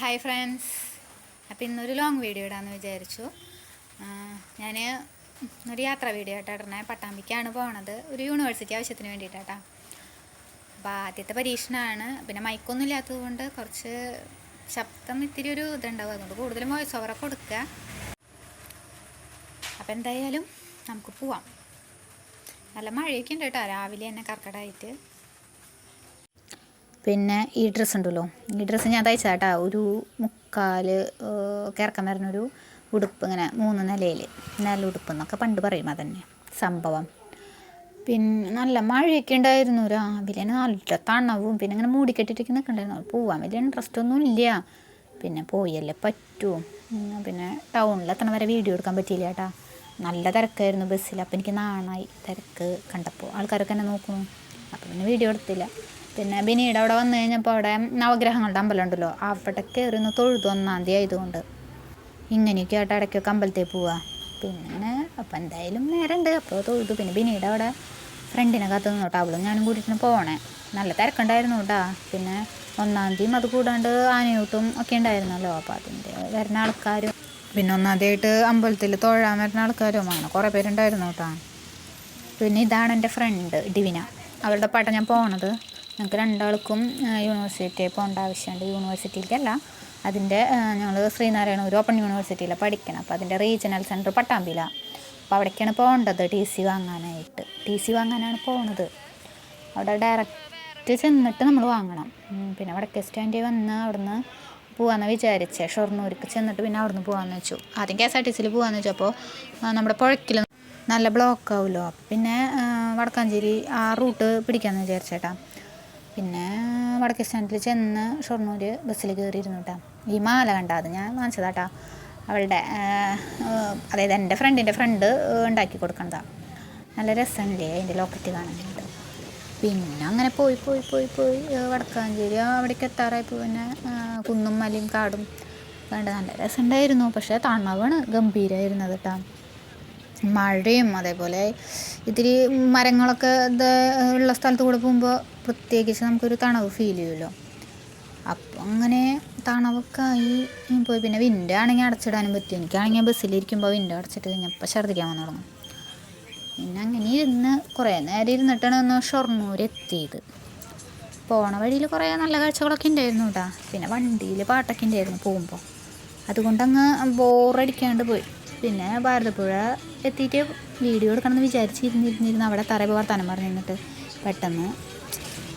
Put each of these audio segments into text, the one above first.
Hi friends. അപ്പോൾ ഇന്നൊരു long video ഇടാമെന്ന് വിചാരിച്ചു. ഞാൻ ഒരു യാത്രാ വീഡിയോ ആയിട്ട് ഇടണേ. പട്ടാമ്പിക്കാണ് പോണത്. ഒരു യൂണിവേഴ്സിറ്റി ആവശ്യത്തിന് വേണ്ടിയിട്ടാട്ടാ. അപ്പോൾ ആദ്യത്തെ പരീക്ഷണമാണ് പിന്നെ മൈക്കൊന്നും ഇല്ലാത്തത് കൊണ്ട് കുറച്ച് ശബ്ദം ഇത്തിരി ഒരു ഇതുണ്ടാവും. അതുകൊണ്ട് കൂടുതലും വോയിസ് ഓവറൊക്കെ കൊടുക്കുക അപ്പോൾ എന്തായാലും നമുക്ക് പോവാം. നല്ല മഴയൊക്കെ ഉണ്ട് കേട്ടോ രാവിലെ തന്നെ കർക്കടമായിട്ട് പിന്നെ ഈ ഡ്രസ്സ് ഉണ്ടല്ലോ. ഈ ഡ്രസ്സ് ഞാൻ തയ്ച്ചാട്ടാ ഒരു മുക്കാൽ കിറക്കം വരുന്നൊരു ഉടുപ്പ് ഇങ്ങനെ മൂന്ന് നിലയിൽ നില ഉടുപ്പ് എന്നൊക്കെ പണ്ട് പറയും അതന്നെ. സംഭവം. പിന്നെ നല്ല മഴയൊക്കെ ഉണ്ടായിരുന്നു രാവിലെ. നല്ല തണവും. പിന്നെ അങ്ങനെ മൂടിക്കെട്ടിട്ടൊക്കെ നിൽക്കണ്ടായിരുന്നു. പോവാൻ വലിയ ഇൻട്രസ്റ്റ് ഒന്നും ഇല്ല. പിന്നെ പോയല്ലേ പറ്റൂ. പിന്നെ ടൗണിലെത്തണ വരെ വീഡിയോ എടുക്കാൻ പറ്റിയില്ല കേട്ടാ. നല്ല തിരക്കായിരുന്നു ബസ്സിൽ അപ്പം എനിക്ക് നാണായി തിരക്ക് കണ്ടപ്പോൾ ആൾക്കാരൊക്കെ എന്നെ നോക്കുന്നു. അപ്പം പിന്നെ വീഡിയോ എടുത്തില്ല. പിന്നെ ബിനീട് അവിടെ വന്നു കഴിഞ്ഞപ്പോൾ അവിടെ നവഗ്രഹങ്ങളുടെ അമ്പലം ഉണ്ടല്ലോ അവിടെ കയറി ഒന്ന് തൊഴുതു ഒന്നാം തീയതി ആയതുകൊണ്ട്. ഇങ്ങനെയൊക്കെ ആയിട്ട് ഇടയ്ക്കൊക്കെ അമ്പലത്തിൽ പോവുക പിന്നെ അപ്പം എന്തായാലും നേരമുണ്ട് അപ്പോൾ തൊഴുതു. പിന്നെ ബിനീട് അവിടെ ഫ്രണ്ടിനെ കാത്തു നിന്നു കേട്ടോ. അവളും ഞാനും കൂട്ടിയിട്ട് പോകണേ നല്ല തിരക്കുണ്ടായിരുന്നു കേട്ടോ. പിന്നെ ഒന്നാം തീയതി അത് കൂടാണ്ട് ആനയൂട്ടും ഒക്കെ ഉണ്ടായിരുന്നല്ലോ. അപ്പോൾ അതിന്റെ വരുന്ന ആൾക്കാരും പിന്നെ ഒന്നാദ്യമായിട്ട് അമ്പലത്തിൽ തൊഴാൻ വരുന്ന ആൾക്കാരും അങ്ങനെ കുറേ പേരുണ്ടായിരുന്നു കേട്ടോ. പിന്നെ ഇതാണ് എന്റെ ഫ്രണ്ട് ഡിവിന. അവളുടെ പാട്ടാണ് ഞാൻ പോണത്. ഞങ്ങൾക്ക് രണ്ടാൾക്കും യൂണിവേഴ്സിറ്റി പോകേണ്ട ആവശ്യമുണ്ട്. യൂണിവേഴ്സിറ്റിയിലേക്കല്ല അതിന്റെ ഞങ്ങൾ ശ്രീനാരായണ ഒരു ഓപ്പൺ യൂണിവേഴ്സിറ്റിയിലാണ് പഠിക്കണം. അപ്പോൾ അതിന്റെ റീജിയണൽ സെന്റർ പട്ടാമ്പിയിലാണ് അപ്പോൾ അവിടേക്കാണ് പോകേണ്ടത് ടി സി വാങ്ങാനായിട്ട്. ടി സി വാങ്ങാനാണ് പോണത്. അവിടെ ഡയറക്റ്റ് ചെന്നിട്ട് നമ്മൾ വാങ്ങണം. പിന്നെ വടക്കേ സ്റ്റാൻഡിൽ വന്ന് അവിടുന്ന് പോകാമെന്ന് വിചാരിച്ചേ. ഷൊർണൂർക്ക് ചെന്നിട്ട് പിന്നെ അവിടുന്ന് പോകാമെന്ന് വെച്ചു. ആദ്യം കെ എസ് ആർ ടി സിയിൽ പോകാമെന്ന് വെച്ചപ്പോൾ നമ്മുടെ പുഴയ്ക്കിൽ നല്ല ബ്ലോക്ക് ആവുമല്ലോ പിന്നെ വടക്കാഞ്ചേരി ആ റൂട്ട് പിടിക്കാമെന്ന് വിചാരിച്ചേട്ടാ. പിന്നെ വടക്കേ സ്റ്റാൻഡിൽ ചെന്ന് ഷൊർണൂർ ബസ്സിൽ കയറിയിരുന്നു കേട്ടോ ഈ മാല കണ്ട അത് ഞാൻ വാങ്ങിച്ചതാട്ടാ. അവളുടെ അതായത് എന്റെ ഫ്രണ്ടിന്റെ ഫ്രണ്ട് ഉണ്ടാക്കി കൊടുക്കണതാണ് നല്ല രസമുണ്ടല്ലേ അതിന്റെ ലോക്കറ്റ് കാണാനായിട്ട്. പിന്നെ അങ്ങനെ പോയി പോയി പോയി പോയി വടക്കാഞ്ചേരി അവിടേക്ക് എത്താറായപ്പോൾ പിന്നെ കുന്നും മലയും കാടും വേണ്ട നല്ല രസമുണ്ടായിരുന്നു. പക്ഷേ തണവാണ് ഗംഭീരമായിരുന്നത് കേട്ടോ മഴയും അതേപോലെ ഇത്തിരി മരങ്ങളൊക്കെ ഇത് ഉള്ള സ്ഥലത്ത് കൂടെ പോകുമ്പോൾ പ്രത്യേകിച്ച് നമുക്കൊരു തണവ് ഫീൽ ചെയ്യുമല്ലോ. അപ്പം അങ്ങനെ തണവൊക്കെ ആയി പോയി. പിന്നെ വിൻഡോ ആണെങ്കിൽ അടച്ചിടാനും പറ്റും. എനിക്കാണെങ്കിൽ ബസ്സിലിരിക്കുമ്പോൾ വിൻഡോ അടച്ചിട്ട് കഴിഞ്ഞപ്പോൾ ഛർദ്ദിക്കാൻ വന്നു തുടങ്ങും. പിന്നെ അങ്ങനെ ഇരുന്ന് കുറേ നേരം ഇരുന്നിട്ടാണ് ഒന്ന് ഷൊർണൂർ എത്തിയത് പോണ വഴിയിൽ കുറേ നല്ല കാഴ്ചകളൊക്കെ ഉണ്ടായിരുന്നു കേട്ടോ പിന്നെ വണ്ടിയിൽ പാട്ടൊക്കെ ഉണ്ടായിരുന്നു പോകുമ്പോൾ അതുകൊണ്ട് അങ്ങ് ബോറടിക്കാണ്ട് പോയി. പിന്നെ ഭാരതപ്പുഴ എത്തിയിട്ട് വീഡിയോ എടുക്കണമെന്ന് വിചാരിച്ചിരുന്നിരുന്നിരുന്ന്. അവിടെ തറ തനം പറഞ്ഞിരുന്നിട്ട് പെട്ടെന്ന്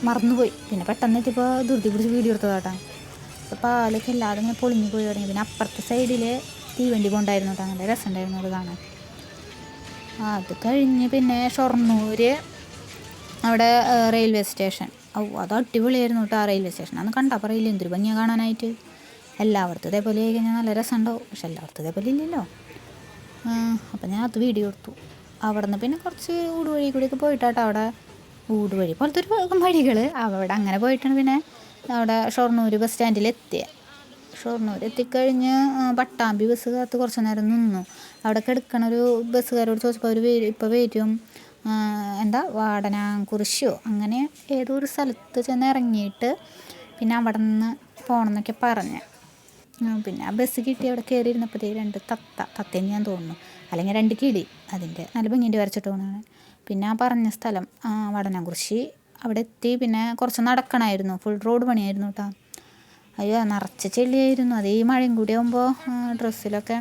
മറന്നുപോയി. പിന്നെ പെട്ടെന്ന് എത്തിയപ്പോൾ ധൃതി പിടിച്ച് വീഡിയോ എടുത്തതാട്ടാ അപ്പോൾ പാലൊക്കെ എല്ലാവരും ഇങ്ങനെ പൊളിഞ്ഞു പോയി തുടങ്ങി. പിന്നെ അപ്പുറത്തെ സൈഡിൽ തീവണ്ടി കൊണ്ടായിരുന്നു കേട്ടോ നല്ല രസമുണ്ടായിരുന്നു അത് കാണാൻ. അത് കഴിഞ്ഞ് പിന്നെ ഷൊർണൂർ അവിടെ റെയിൽവേ സ്റ്റേഷൻ. ഓ അത് അടിപൊളിയായിരുന്നു കേട്ടോ ആ റെയിൽവേ സ്റ്റേഷൻ. അന്ന് കണ്ടാൽ പറയില്ല എന്തൊരു ഭംഗിയാണ് കാണാനായിട്ട്. എല്ലായിടത്തും ഇതേപോലെ ആയി കഴിഞ്ഞാൽ നല്ല രസമുണ്ടാവും. പക്ഷെ എല്ലായിടത്തും ഇതേപോലെ ഇല്ലല്ലോ. അപ്പം ഞാൻ അത് വീഡിയോ എടുത്തു. അവിടെ നിന്ന് പിന്നെ കുറച്ച് ഊടുവഴി കൂടിയൊക്കെ പോയിട്ടാട്ടോ അവിടെ ഊടുവഴി. പോലത്തെ ഒരു വഴികൾ അവിടെ അങ്ങനെ പോയിട്ടാണ് പിന്നെ അവിടെ ഷൊർണൂർ ബസ് സ്റ്റാൻഡിൽ എത്തിയത് ഷൊർണൂർ എത്തിക്കഴിഞ്ഞ് പട്ടാമ്പി ബസ് കാത്ത് കുറച്ച് നേരം നിന്നു. അവിടെ കിടക്കണ ഒരു ബസ്സുകാരോട് ചോദിച്ചപ്പോൾ അവർ ഇപ്പോൾ വരും. എന്താ വാടനാംകുറിശിയോ അങ്ങനെ ഏതോ ഒരു സ്ഥലത്ത് ചെന്ന് ഇറങ്ങിയിട്ട് പിന്നെ അവിടെ നിന്ന് പോകണമെന്നൊക്കെ പറഞ്ഞ്. പിന്നെ ആ ബസ് കിട്ടി അവിടെ കയറി ഇരുന്നപ്പോഴത്തേ രണ്ട് തത്ത തത്തേന്ന് ഞാൻ തോന്നുന്നു. അല്ലെങ്കിൽ രണ്ട് കിളി അതിന്റെ നല്ല ഭംഗിന്റെ വരച്ചിട്ട് പോകുന്നതാണ് പിന്നെ ആ പറഞ്ഞ സ്ഥലം വടനാംകുറിശി അവിടെ എത്തി. പിന്നെ കുറച്ച് നടക്കണമായിരുന്നു ഫുൾ റോഡ് പണിയായിരുന്നു കേട്ടോ. അയ്യോ നിറച്ച ചെളിയായിരുന്നു. അത് മഴയും കൂടി ആകുമ്പോൾ ഡ്രസ്സിലൊക്കെ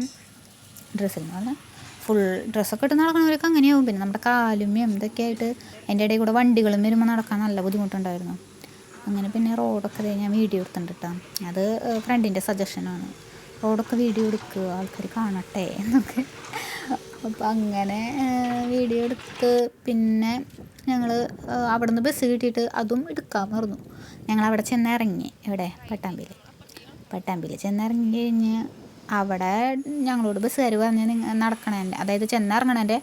ഡ്രസ്സിൽ എന്ന് പറഞ്ഞാൽ ഫുൾ ഡ്രസ്സൊക്കെ ഇട്ട് നടക്കണവരൊക്കെ അങ്ങനെയാവും. പിന്നെ നമ്മുടെ കാലും എന്തൊക്കെ ആയിട്ട് ഇടയിൽ കൂടെ വണ്ടികളും വരുമ്പോൾ നടക്കാൻ നല്ല ബുദ്ധിമുട്ടുണ്ടായിരുന്നു. അങ്ങനെ പിന്നെ റോഡൊക്കെ ഞാൻ വീഡിയോ എടുത്തിട്ടുണ്ട് അത് ഫ്രണ്ടിന്റെ സജഷനാണ് റോഡൊക്കെ വീഡിയോ എടുക്കുക ആൾക്കാർ കാണട്ടെ എന്നൊക്കെ. അപ്പോൾ അങ്ങനെ വീഡിയോ എടുത്ത് പിന്നെ ഞങ്ങൾ അവിടെ നിന്ന് ബസ് കിട്ടിയിട്ട് അതും എടുക്കാൻ മറന്നു. ഞങ്ങൾ അവിടെ ചെന്നിറങ്ങി എവിടെ? പട്ടാമ്പിയിൽ പട്ടാമ്പിയിൽ ചെന്നിറങ്ങി കഴിഞ്ഞ് അവിടെ ഞങ്ങളോട് ബസ്സുകാർ പറഞ്ഞ് നടക്കണേന്റെ അതായത് ചെന്നിറങ്ങണേന്റെ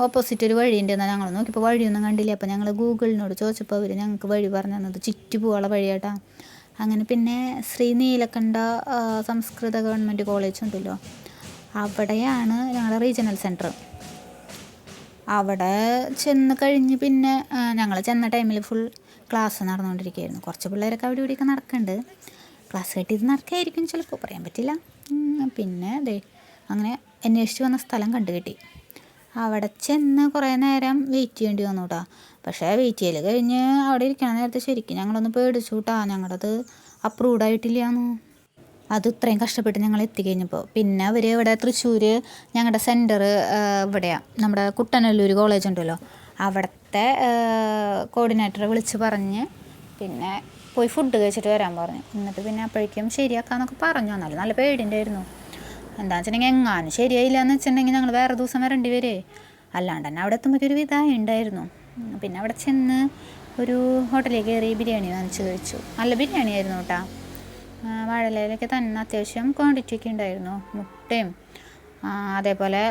ഓപ്പോസിറ്റ് ഒരു വഴിയുണ്ട് എന്നാൽ ഞങ്ങൾ നോക്കിയപ്പോൾ വഴിയൊന്നും കണ്ടില്ല. അപ്പോൾ ഞങ്ങൾ ഗൂഗിളിനോട് ചോദിച്ചപ്പോൾ അവർ ഞങ്ങൾക്ക് വഴി പറഞ്ഞു തന്നത് ചുറ്റി പോകാനുള്ള വഴിയാട്ടാ. അങ്ങനെ പിന്നെ ശ്രീ നീലക്കണ്ഠ സംസ്കൃത ഗവൺമെന്റ് കോളേജ് ഉണ്ടല്ലോ. അവിടെയാണ് ഞങ്ങളുടെ റീജിയണൽ സെന്റർ അവിടെ ചെന്ന് കഴിഞ്ഞ് പിന്നെ ഞങ്ങൾ ചെന്ന ടൈമിൽ ഫുൾ ക്ലാസ് നടന്നുകൊണ്ടിരിക്കുകയായിരുന്നു കുറച്ച് പിള്ളേരൊക്കെ അവിടെ ഇവിടെയൊക്കെ നടക്കുന്നുണ്ട് ക്ലാസ് കെട്ടിയത് നടക്കായിരിക്കും ചിലപ്പോൾ പറയാൻ പറ്റില്ല. പിന്നെ അതെ അങ്ങനെ അന്വേഷിച്ച് വന്ന സ്ഥലം കണ്ടു കിട്ടി അവിടെ ചെന്ന് കുറേ നേരം വെയിറ്റ് ചെയ്യേണ്ടി വന്നു കേട്ടോ പക്ഷേ വെയിറ്റ് ചെയ്യൽ കഴിഞ്ഞ് അവിടെ ഇരിക്കണ നേരത്തെ ശരിക്കും ഞങ്ങളൊന്ന് പേടിച്ചു കേട്ടോ ഞങ്ങളത് അപ്രൂവ്ഡ് ആയിട്ടില്ലാന്നു. അത് ഇത്രയും കഷ്ടപ്പെട്ട് ഞങ്ങൾ എത്തിക്കഴിഞ്ഞപ്പോൾ പിന്നെ അവർ ഇവിടെ തൃശ്ശൂർ ഞങ്ങളുടെ സെന്റർ ഇവിടെയാണ് നമ്മുടെ കുട്ടനല്ലൂർ കോളേജ് ഉണ്ടല്ലോ. അവിടുത്തെ കോർഡിനേറ്ററെ വിളിച്ച് പറഞ്ഞ് പിന്നെ പോയി ഫുഡ് കഴിച്ചിട്ട് വരാൻ പറഞ്ഞു. എന്നിട്ട് പിന്നെ അപ്പോഴേക്കും ശരിയാക്കാന്നൊക്കെ പറഞ്ഞു. എന്നാലും നല്ല പേടിയുണ്ടായിരുന്നു എന്താണെന്ന് വെച്ചിട്ടുണ്ടെങ്കിൽ എങ്ങാനും ശരിയായില്ല എന്ന് വെച്ചിട്ടുണ്ടെങ്കിൽ ഞങ്ങൾ വേറെ ദിവസം വരേണ്ടി വരുമേ അല്ലാണ്ട് തന്നെ അവിടെ എത്തുമ്പോൾ ഒരു വിധമായി ഉണ്ടായിരുന്നു. പിന്നെ അവിടെ ചെന്ന് ഒരു ഹോട്ടലിൽ കയറി ബിരിയാണി വാങ്ങിച്ച് കഴിച്ചു. നല്ല ബിരിയാണി ആയിരുന്നു കേട്ടോ. വാഴയിലൊക്കെ തന്നെ അത്യാവശ്യം ക്വാണ്ടിറ്റി ഒക്കെ ഉണ്ടായിരുന്നു. മുട്ടയും അതേപോലെ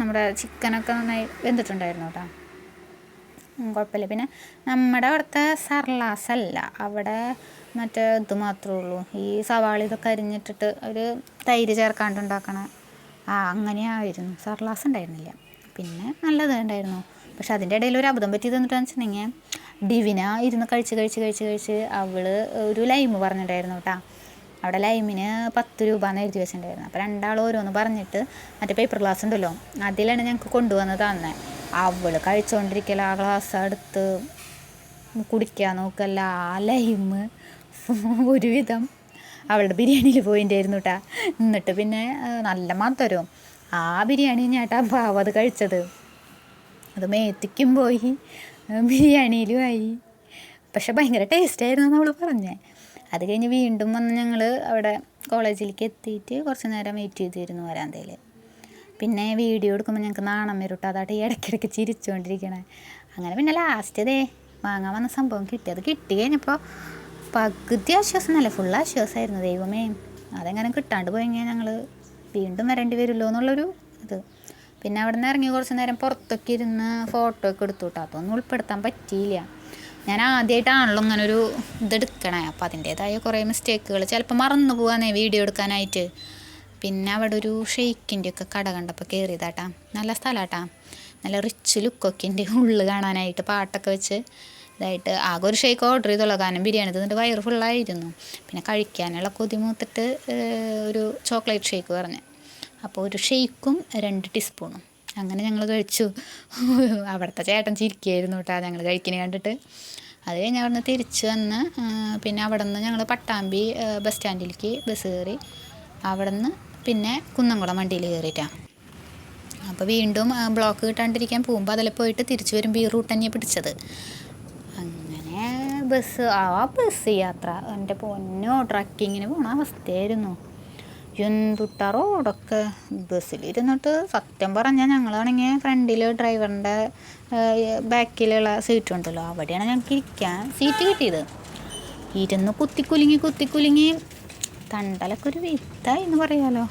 നമ്മുടെ ചിക്കനൊക്കെ നന്നായി വെന്തിട്ടുണ്ടായിരുന്നു കേട്ടോ. കുഴപ്പമില്ല. പിന്നെ നമ്മുടെ അവിടുത്തെ സർലാസ് അല്ല. അവിടെ മറ്റേ ഇത് മാത്രമേ ഉള്ളൂ. ഈ സവാള ഇതൊക്കെ അരിഞ്ഞിട്ടിട്ട് ഒരു തൈര് ചേർക്കാണ്ട് ഉണ്ടാക്കണ. ആ അങ്ങനെയായിരുന്നു സർലാസ് ഉണ്ടായിരുന്നില്ല. പിന്നെ നല്ലത് ഉണ്ടായിരുന്നു. പക്ഷെ അതിന്റെ ഇടയിൽ ഒരു അബദ്ധം പറ്റിയത് എന്നിട്ടാന്ന് വെച്ചിട്ടുണ്ടെങ്കിൽ ഡിവിന ഇരുന്ന് കഴിച്ച് കഴിച്ച് കഴിച്ച് കഴിച്ച് അവൾ ഒരു ലൈമ് പറഞ്ഞിട്ടുണ്ടായിരുന്നു കേട്ടോ. അവിടെ ലൈമിന് പത്ത് രൂപ എന്ന് എഴുതി വെച്ചിട്ടുണ്ടായിരുന്നു. അപ്പോൾ രണ്ടാൾ ഓരോന്ന് പറഞ്ഞിട്ട് മറ്റേ പേപ്പർ ഗ്ലാസ് ഉണ്ടല്ലോ അതിലാണ് ഞങ്ങൾക്ക് കൊണ്ടുവന്ന് തന്നെ. അവൾ കഴിച്ചുകൊണ്ടിരിക്കല ആ ഗ്ലാസ് എടുത്ത് കുടിക്കാൻ നോക്കല്ല ആ ലൈമ് ഒരുവിധം അവളുടെ ബിരിയാണിയിൽ പോയിട്ടായിരുന്നു കേട്ടാ എന്നിട്ട് പിന്നെ നല്ല മാത്തരും ആ ബിരിയാണി ഞാട്ടാ പാവം അത് കഴിച്ചത്. അത് മേത്തിക്കും പോയി. ബിരിയാണിയിലും ആയി പക്ഷെ ഭയങ്കര ടേസ്റ്റായിരുന്നു അവൾ പറഞ്ഞേ. അത് കഴിഞ്ഞ് വീണ്ടും വന്ന് ഞങ്ങൾ അവിടെ കോളേജിലേക്ക് എത്തിയിട്ട് കുറച്ച് നേരം വെയിറ്റ് ചെയ്തിരുന്നു വരാന്തയിൽ പിന്നെ വീഡിയോ എടുക്കുമ്പോൾ ഞങ്ങൾക്ക് നാണം വരും അതായിട്ട് ഈ ഇടയ്ക്കിടയ്ക്ക് ചിരിച്ചുകൊണ്ടിരിക്കണേ അങ്ങനെ പിന്നെ ലാസ്റ്റ് ദേ വാങ്ങാൻ വന്ന സംഭവം കിട്ടി. അത് കിട്ടി കഴിഞ്ഞപ്പോൾ പകുതി ആശ്വാസം എന്നല്ല ഫുൾ ആശ്വാസമായിരുന്നു ദൈവമേ അതെങ്ങനെ കിട്ടാണ്ട് പോയി കഴിഞ്ഞാൽ ഞങ്ങൾ വീണ്ടും വരേണ്ടി വരുമല്ലോ എന്നുള്ളൊരു ഇത്. പിന്നെ അവിടെ നിന്ന് ഇറങ്ങി കുറച്ച് നേരം പുറത്തൊക്കെ ഇരുന്ന് ഫോട്ടോ ഒക്കെ എടുത്തു കേട്ടോ അതൊന്നും ഉൾപ്പെടുത്താൻ പറ്റിയില്ല. ഞാൻ ആദ്യമായിട്ടാണല്ലോ ഇങ്ങനെ ഒരു ഇതെടുക്കണേ അപ്പോൾ അതിന്റേതായ കുറേ മിസ്റ്റേക്കുകൾ ചിലപ്പോൾ മറന്നു പോകാന്നേ വീഡിയോ എടുക്കാനായിട്ട്. പിന്നെ അവിടെ ഒരു ഷെയ്ക്കിന്റെ ഒക്കെ കട കണ്ടപ്പോൾ കയറിയതാട്ടാ നല്ല സ്ഥലമാട്ടാ നല്ല റിച്ച് ലുക്കൊക്കെ ഉണ്ട് ഉള്ളു കാണാനായിട്ട് പാട്ടൊക്കെ വെച്ച്. ഇതായിട്ട് ആകെ ഒരു ഷേക്ക് ഓർഡർ ചെയ്തുള്ള. കാരണം ബിരിയാണി തിന്നിട്ട് വയറ് ഫുള്ളായിരുന്നു പിന്നെ കഴിക്കാനുള്ള കൊതി മൂത്തിട്ട് ഒരു ചോക്ലേറ്റ് ഷേക്ക് പറഞ്ഞു. അപ്പോൾ ഒരു ഷേക്കും രണ്ട് ടീസ്പൂണും അങ്ങനെ ഞങ്ങൾ കഴിച്ചു. അവിടുത്തെ ചേട്ടൻ ചിരിക്കുകയായിരുന്നു കേട്ടോ ഞങ്ങൾ കഴിക്കുന്നത് കണ്ടിട്ട്. അത് കഴിഞ്ഞ് അവിടെ നിന്ന് തിരിച്ച് വന്ന് പിന്നെ അവിടെ നിന്ന് ഞങ്ങൾ പട്ടാമ്പി ബസ് സ്റ്റാൻഡിലേക്ക് ബസ് കയറി അവിടെ നിന്ന് പിന്നെ കുന്നംകുളം വണ്ടിയിൽ കയറിയിട്ടാണ് അപ്പോൾ വീണ്ടും ബ്ലോക്ക് കിട്ടാണ്ടിരിക്കാൻ പോകുമ്പോൾ അതിൽ പോയിട്ട് തിരിച്ചു വരുമ്പോൾ ഈ റൂട്ട് തന്നെയാണ് പിടിച്ചത്. ബസ് ആ ബസ് യാത്ര. എന്റെ പൊന്നോ ട്രക്കിങ്ങിന് പോണ അവസ്ഥയായിരുന്നു. എന്തുട്ട റോഡൊക്കെ? ബസ്സിലിരുന്നിട്ട് സത്യം പറഞ്ഞാൽ ഞങ്ങളാണെങ്കിൽ ഫ്രണ്ടിൽ ഡ്രൈവറിന്റെ ബാക്കിലുള്ള സീറ്റ് ഉണ്ടല്ലോ അവിടെയാണ് ഞങ്ങൾക്ക് ഇരിക്കാൻ സീറ്റ് കിട്ടിയത്. ഇരുന്ന് കുത്തിക്കുലുങ്ങി കുത്തിക്കുലുങ്ങി തണ്ടലൊക്കെ ഒരു വിത്തായി എന്ന് പറയാലോ.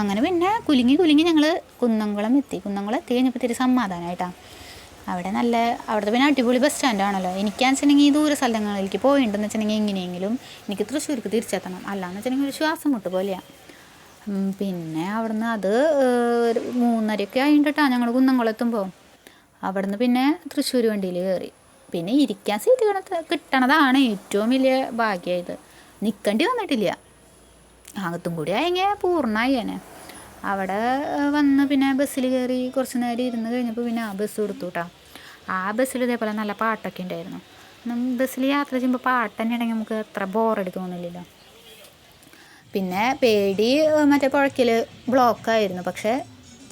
അങ്ങനെ പിന്നെ കുലുങ്ങി കുലുങ്ങി ഞങ്ങൾ കുന്നംകുളം എത്തി. കുന്നംകുളം എത്തി കഴിഞ്ഞപ്പോൾ തിരി സമാധാനമായിട്ടാണ് അവിടെ നല്ല അവിടുത്തെ പിന്നെ അടിപൊളി ബസ് സ്റ്റാൻഡാണല്ലോ എനിക്കാന്ന് വെച്ചിട്ടുണ്ടെങ്കിൽ ഈ ദൂര സ്ഥലങ്ങളിലേക്ക് പോയിട്ടുണ്ടെന്ന് വെച്ചിട്ടുണ്ടെങ്കിൽ എങ്ങനെയെങ്കിലും എനിക്ക് തൃശ്ശൂർക്ക് തിരിച്ചെത്തണം. അല്ലാന്ന് വെച്ചിട്ടുണ്ടെങ്കിൽ ഒരു ശ്വാസം മുട്ട് പോലെയാണ് പിന്നെ അവിടുന്ന് അത് മൂന്നരയൊക്കെ ആയിട്ടാണ് ഞങ്ങൾ കുന്നംകുളത്തുമ്പോൾ അവിടുന്ന് പിന്നെ തൃശ്ശൂർ വണ്ടിയിൽ കയറി പിന്നെ ഇരിക്കാൻ സീറ്റ് കിടത്ത കിട്ടണതാണ് ഏറ്റവും വലിയ ഭാഗ്യമായത് നിൽക്കേണ്ടി വന്നിട്ടില്ല. അകത്തും കൂടി ആയെങ്കിൽ തന്നെ അവിടെ വന്ന് പിന്നെ ബസ്സിൽ കയറി കുറച്ച് നേരം ഇരുന്ന് കഴിഞ്ഞപ്പോൾ പിന്നെ ആ ബസ് കൊടുത്തു കേട്ടോ ആ ബസ്സിൽ ഇതേപോലെ നല്ല പാട്ടൊക്കെ ഉണ്ടായിരുന്നു. ബസ്സിൽ യാത്ര ചെയ്യുമ്പോൾ പാട്ട് തന്നെ ഉണ്ടെങ്കിൽ നമുക്ക് അത്ര തോന്നില്ലല്ലോ. പിന്നെ പേടി മറ്റേ പുഴയ്ക്കൽ ബ്ലോക്കായിരുന്നു പക്ഷേ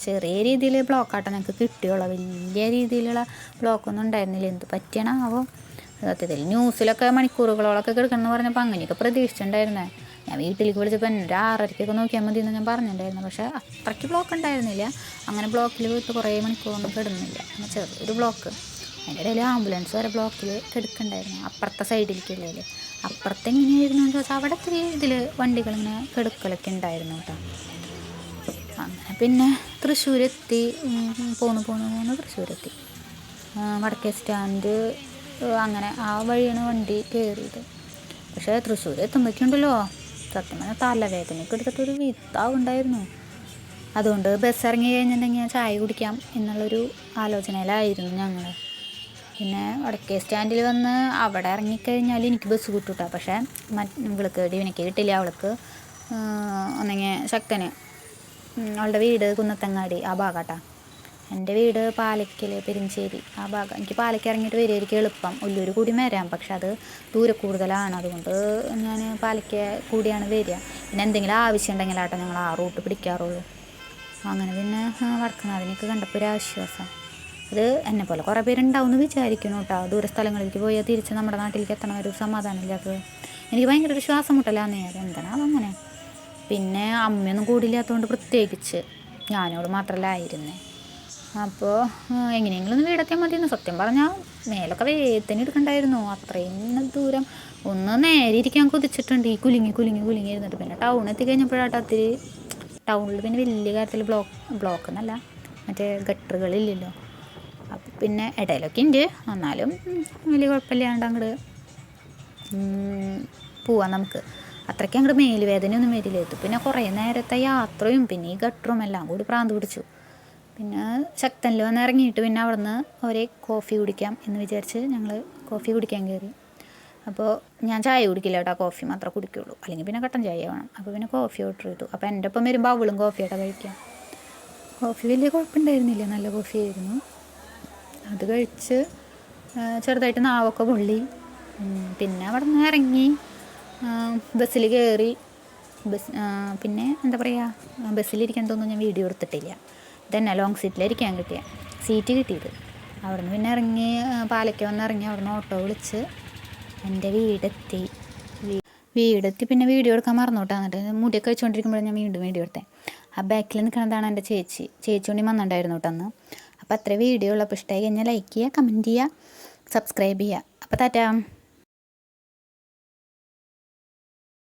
ചെറിയ രീതിയിൽ ബ്ലോക്കാട്ടം ഞങ്ങൾക്ക് കിട്ടിയുള്ളൂ. വലിയ രീതിയിലുള്ള ബ്ലോക്കൊന്നും ഉണ്ടായിരുന്നില്ല. എന്ത് പറ്റിയണാവോ? സത്യത്തിൽ ന്യൂസിലൊക്കെ മണിക്കൂറുകളോളൊക്കെ കിടക്കണമെന്ന് പറഞ്ഞപ്പോൾ അങ്ങനെയൊക്കെ പ്രതീക്ഷിച്ചിട്ടുണ്ടായിരുന്നേ. ഞാൻ വീട്ടിലേക്ക് വിളിച്ചപ്പോൾ ഒരു ആറരയ്ക്കൊക്കെ നോക്കിയാൽ മതി എന്ന് ഞാൻ പറഞ്ഞിട്ടുണ്ടായിരുന്നു. പക്ഷേ അത്രയ്ക്ക് ബ്ലോക്ക് ഉണ്ടായിരുന്നില്ല. അങ്ങനെ ബ്ലോക്കിൽ പോയിട്ട് കുറേ മണിക്കൂറൊന്നും കിടന്നില്ല ചെറിയൊരു ബ്ലോക്ക് അതിന്റെ ഇടയിൽ ആംബുലൻസ് വരെ ബ്ലോക്കിൽ കിടക്കുന്നുണ്ടായിരുന്നു അപ്പുറത്തെ സൈഡിലേക്കല്ലേ അപ്പുറത്തെ എങ്ങനെയായിരുന്നു എന്ന് ചോദിച്ചാൽ അവിടെ ഇത്തിരി ഇതിൽ വണ്ടികളിങ്ങനെ കിടക്കലൊക്കെ ഉണ്ടായിരുന്നു കേട്ടോ. അങ്ങനെ പിന്നെ തൃശ്ശൂരെത്തി. പോന്ന് പോന്ന് പോന്ന് തൃശ്ശൂരെത്തി. വടക്കേ സ്റ്റാൻഡ് അങ്ങനെ ആ വഴിയാണ് വണ്ടി കയറിയത്. പക്ഷേ തൃശ്ശൂർ എത്തുമ്പോഴേക്കുണ്ടല്ലോ സത്യം പറഞ്ഞാൽ തലവേദനയൊക്കെ എടുത്തിട്ടൊരു വിത്താവുണ്ടായിരുന്നു അതുകൊണ്ട് ബസ് ഇറങ്ങി കഴിഞ്ഞിട്ടുണ്ടെങ്കിൽ ഞാൻ ചായ കുടിക്കാം എന്നുള്ളൊരു ആലോചനയിലായിരുന്നു ഞങ്ങൾ പിന്നെ വടക്കേ സ്റ്റാൻഡിൽ വന്ന് അവിടെ ഇറങ്ങിക്കഴിഞ്ഞാൽ എനിക്ക് ബസ് കിട്ടൂട്ടോ. പക്ഷേ മറ്റ് ഇവൾക്ക് ഡിവിനിക്ക് കിട്ടില്ല. അവൾക്ക് ഒന്നെങ്കിൽ ശക്തന് അവളുടെ വീട് കുന്നത്തങ്ങാടി ആ ഭാഗാട്ടാ. എന്റെ വീട് പാലക്കൽ പെരിഞ്ചേരി. ആ ഭാഗം. എനിക്ക് പാലയ്ക്ക് ഇറങ്ങിയിട്ട് വരികയായിരിക്കും എളുപ്പം. ഉള്ളൂർ കൂടി വരാം പക്ഷെ അത് ദൂരെ കൂടുതലാണ്. അതുകൊണ്ട് ഞാൻ പാലയ്ക്ക് കൂടിയാണ് വരിക. പിന്നെ എന്തെങ്കിലും ആവശ്യം ഉണ്ടെങ്കിലാട്ടോ ഞങ്ങൾ ആ റൂട്ട് പിടിക്കാറുള്ളൂ. അങ്ങനെ പിന്നെ വടക്കനാഥിനൊക്കെ കണ്ടപ്പോൾ ഒരു ആശ്വാസം. അത് എന്നെ പോലെ കുറേ പേരുണ്ടാവും എന്ന് വിചാരിക്കുന്നു കേട്ടോ. ദൂര സ്ഥലങ്ങളിലേക്ക് പോയാൽ തിരിച്ച് നമ്മുടെ നാട്ടിലേക്ക് എത്തണ ഒരു സമാധാനമില്ലാത്തത് എനിക്ക് ഭയങ്കര ഒരു ശ്വാസം മുട്ടലാന്നേ അത് എന്താണ് അതങ്ങനെ പിന്നെ അമ്മയൊന്നും കൂടില്ലാത്തതുകൊണ്ട് പ്രത്യേകിച്ച് ഞാനോട് മാത്രമല്ല ആയിരുന്നേ. അപ്പോൾ എങ്ങനെയെങ്കിലും ഒന്ന് വീടെത്തിയാൽ മതിയെന്ന് സത്യം പറഞ്ഞാൽ മേലൊക്കെ വേദന എടുക്കണ്ടായിരുന്നു. അത്രയും ദൂരം ഒന്ന് നേരെ ഇരിക്കാൻ കൊതിച്ചിട്ടുണ്ട്. ഈ കുലുങ്ങി കുലുങ്ങി കുലുങ്ങി ഇരുന്നിട്ട് പിന്നെ ടൗൺ എത്തിക്കഴിഞ്ഞപ്പോഴാട്ടോ അത്തിരി ടൗണിൽ പിന്നെ വലിയ കാര്യത്തിൽ ബ്ലോക്ക് ബ്ലോക്ക് എന്നല്ല മറ്റേ ഗട്ടറുകളില്ലല്ലോ. അപ്പം പിന്നെ ഇടയിലൊക്കെ ഉണ്ട് എന്നാലും വലിയ കുഴപ്പമില്ലാണ്ട് അങ്ങോട്ട് പോവാം നമുക്ക്. അത്രയ്ക്ക് അങ്ങോട്ട് മേലുവേദനയൊന്നും വരില്ല. പിന്നെ കുറേ നേരത്തെ യാത്രയും പിന്നെ ഈ ഗട്ടറും എല്ലാം കൂടി പ്രാന്ത് പിടിച്ചു. പിന്നെ ശക്തനിൽ വന്ന് ഇറങ്ങിയിട്ട് പിന്നെ അവിടുന്ന് ഒരേ കോഫി കുടിക്കാം എന്ന് വിചാരിച്ച് ഞങ്ങൾ കോഫി കുടിക്കാൻ കയറി. അപ്പോൾ ഞാൻ ചായ കുടിക്കില്ല കേട്ടോ കോഫി മാത്രമേ കുടിക്കുള്ളൂ. അല്ലെങ്കിൽ പിന്നെ കട്ടൻ ചായ വേണം. അപ്പോൾ പിന്നെ കോഫി ഓർഡർ ചെയ്തു. അപ്പോൾ എന്റെ ഒപ്പം വരുമ്പോൾ അവളും കോഫിയായിട്ടാണ് കഴിക്കാം. കോഫി വലിയ കുഴപ്പമുണ്ടായിരുന്നില്ല. നല്ല കോഫി ആയിരുന്നു. അത് കഴിച്ച് ചെറുതായിട്ട് നാവൊക്കെ പൊള്ളി. പിന്നെ അവിടെ നിന്ന് ഇറങ്ങി ബസ്സിൽ കയറി. ബസ് പിന്നെ എന്താ പറയുക ബസ്സിലിരിക്കാൻ തോന്നുന്നു ഞാൻ വീഡിയോ എടുത്തിട്ടില്ല. ഇതന്നെ ലോങ് സീറ്റിലിരിക്കാൻ കിട്ടിയ. സീറ്റ് കിട്ടിയത്. അവിടുന്ന് പിന്നെ ഇറങ്ങി പാലയ്ക്ക് വന്ന് ഇറങ്ങി അവിടെ നിന്ന് ഓട്ടോ വിളിച്ച് എന്റെ വീടെത്തി. വീടെത്തി പിന്നെ വീഡിയോ എടുക്കാൻ മറന്നോട്ടാ എന്നിട്ട് മുടിയൊക്കെ വെച്ചുകൊണ്ടിരിക്കുമ്പോഴാണ് ഞാൻ വീണ്ടും വീഡിയോ എടുത്തേ. ആ ബാക്കിൽ നിൽക്കുന്നതാണ് എന്റെ ചേച്ചി. ചേച്ചി കൊണ്ടി വന്നിട്ടുണ്ടായിരുന്നു കേട്ടോ അന്ന്. അപ്പോൾ അത്ര വീഡിയോ ഉള്ളപ്പോൾ ഇഷ്ടമായി കഴിഞ്ഞാൽ ലൈക്ക് ചെയ്യുക കമന്റ് ചെയ്യുക സബ്സ്ക്രൈബ് ചെയ്യുക. അപ്പോൾ താറ്റാ